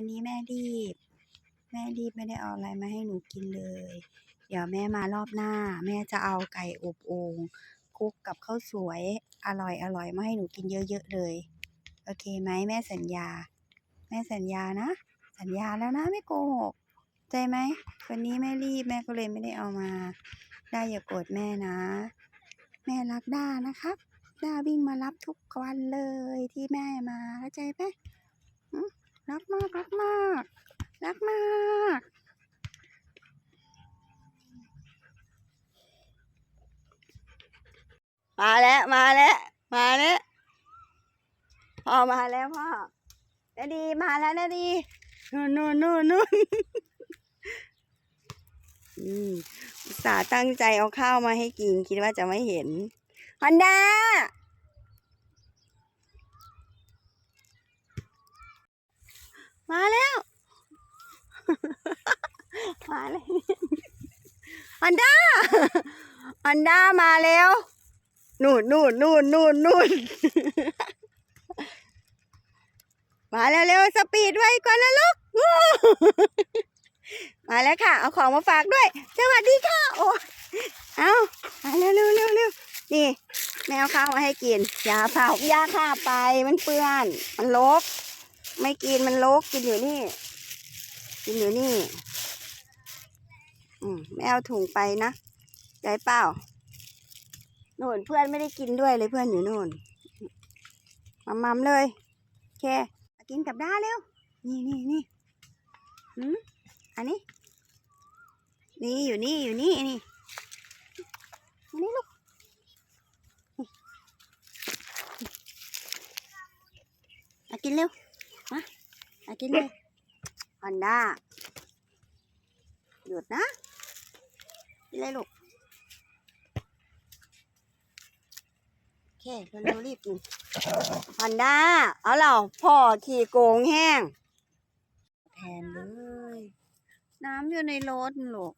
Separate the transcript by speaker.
Speaker 1: วันนี้แม่รีบ แม่รีบไม่ได้เอาอะไรมาให้หนูกินเลย เดี๋ยวแม่มารอบหน้า แม่จะเอาไก่อบโอ่งคลุกกับข้าวสวยอร่อยอร่อยมาให้หนูกินเยอะๆเลย โอเคไหมแม่สัญญา แม่สัญญานะ สัญญาแล้วนะไม่โกหกใจไหมวันนี้แม่รีบแม่ก็เลยไม่ได้เอามา ได้อย่าโกรธแม่นะ แม่รักด้านะครับด้าวิ่งมารับทุกวันเลยที่แม่มาเข้าใจไหม รักมากรักมากรักมากมาแล้วมาแล้วมาแล้วพ่อมาแล้วพ่อนาดีมาแล้วนาดีนู่นนู่นนู่นนู่นอืมอุตส่าห์ตั้งใจเอาข้าวมาให้กิน คิดว่าจะไม่เห็นฮอนด้า มาแล้ว มาแล้วฮอนดาฮอนดามาแล้วนู่นนู่นนู่นนู่นนู่นมาแล้วเร็วสปีดไว้ก่อนนะลูกมาแล้วค่ะ เอาของมาฝากด้วย สวัสดีค่ะ โอ้เอามาเร็วเร็วเร็วเร็วนี่ แมวข้าวมาให้กินอย่าเผาอย่าข้าไปมันเปื้อน มันลก ไม่กินมันลกกินอยู่นี่ กินอยู่นี่ อืมไม่เอาถุงไปนะใจเปล่าโน่นเพื่อนไม่ได้กินด้วยเลยเพื่อนอยู่โน่นมัมมัมเลยโอเคกินกับด้าเร็ว นี่นี่นี่หืมอันนี้ นี่อยู่นี่อยู่นี่นี่อันนี้ลูกกินเร็ว มามากินเร็วฮอนด้าหยุดนะกินเลยลูก โอเคเร็วๆรีบกินฮอนด้าเอาเหล่าพ่อขี่โกงแห้ง แทนเลย น้ำอยู่ในรถลูก